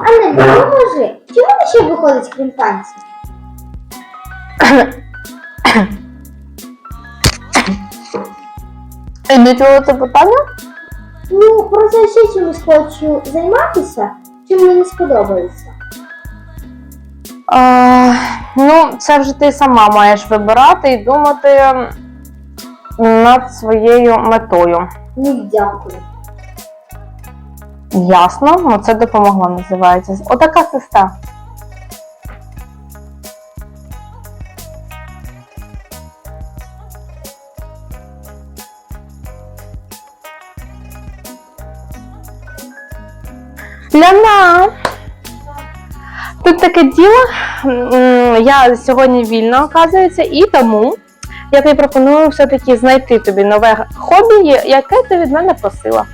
Анель, допоможи. Чому не ще виходить крім танців? І до чого це питання? Ну, просто я ще чимось хочу займатися, чим мені сподобається. А, ну, це вже ти сама маєш вибирати і думати над своєю метою. Ну, дякую. Ясно, ну це допомогло, називається. Отака сестра. Ляна! Тут таке діло. Я сьогодні вільна, оказується, і тому я тобі пропоную все-таки знайти тобі нове хобі, яке ти від мене просила.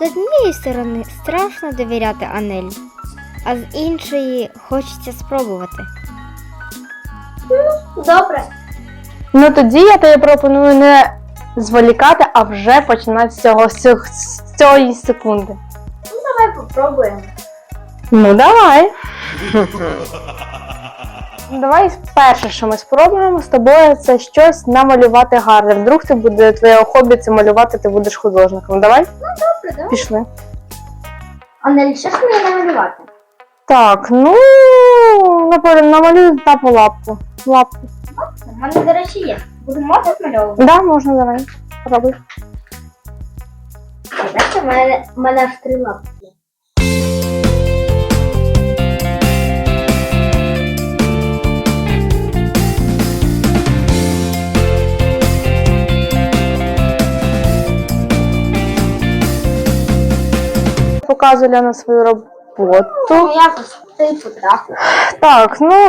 З однієї сторони страшно довіряти Анелі, а з іншої хочеться спробувати. Добре. Ну тоді я тобі пропоную не зволікати, а вже починати з цього з цього- з цієї секунди. Ну, Давай попробуємо. Ну давай. Давай перше, що ми спробуємо з тобою, це щось намалювати гарне. Вдруг ти буде твоє хобі це малювати, ти будеш художником. Давай? Ну Добре, давай. Пішли. Анель, що ж мені намалювати? Так, ну напевно, намалюй тапу лапку. Лапку. У мене, до речі, є. Буду можна змальовувати? Да, можна давай. Пробуй. Бачите, в мене, в мене аж три лапки. Є. Показую Ляна свою роботу. Ну, типу, так. Так, ну.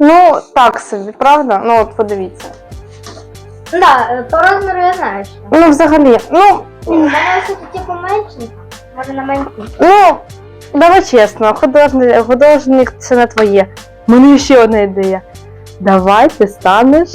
Ну, так собі, правда? Ну, от подивіться. Да, по розміру я знаю, що. Ну, взагалі, ну, У мене все-таки поменше, може на менше. ну, давай чесно, художник, художник це не твоє. Є ще одна ідея. Давай ти станеш.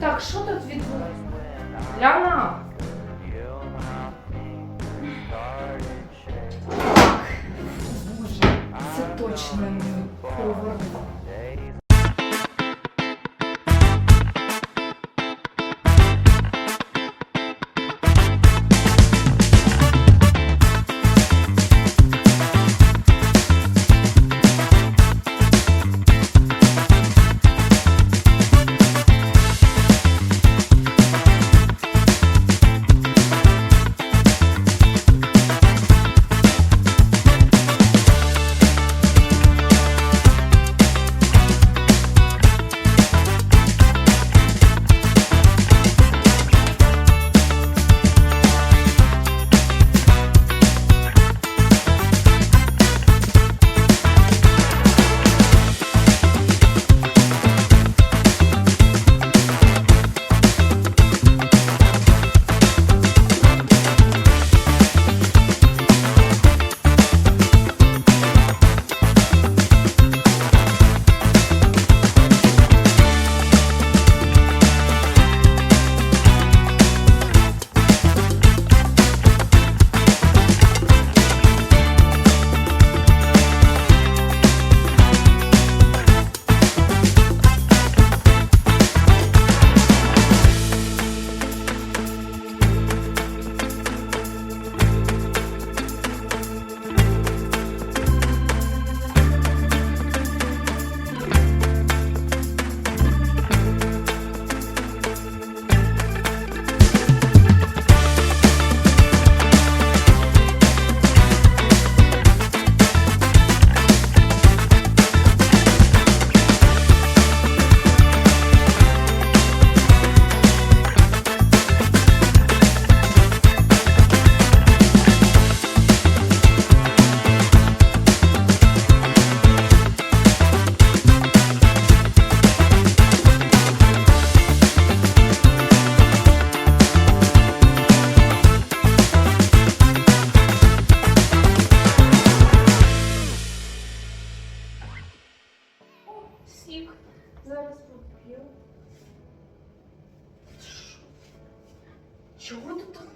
Так, що тут відбувається? Ляна! Боже, це точно не проворот.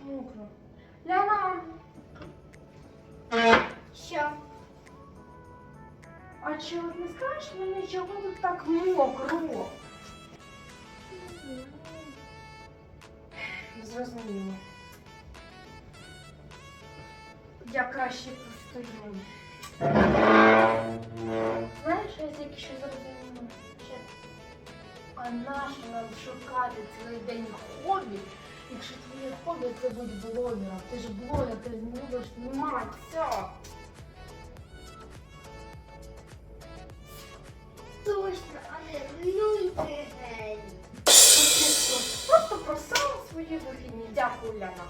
Мокро? Ляна! Що? А чи от не скажеш мені, чого тут так мокро? Зрозуміло. Я краще постою. Знаєш, я тільки що зрозуміла. А нащо нам шукати цілий день хобі, якщо твоє хобі це буде блогером? Ти ж блогер, ти любиш зніматися. Точно, але ну ти гень. Просто просила свої вихідні. Дякую, Ляна.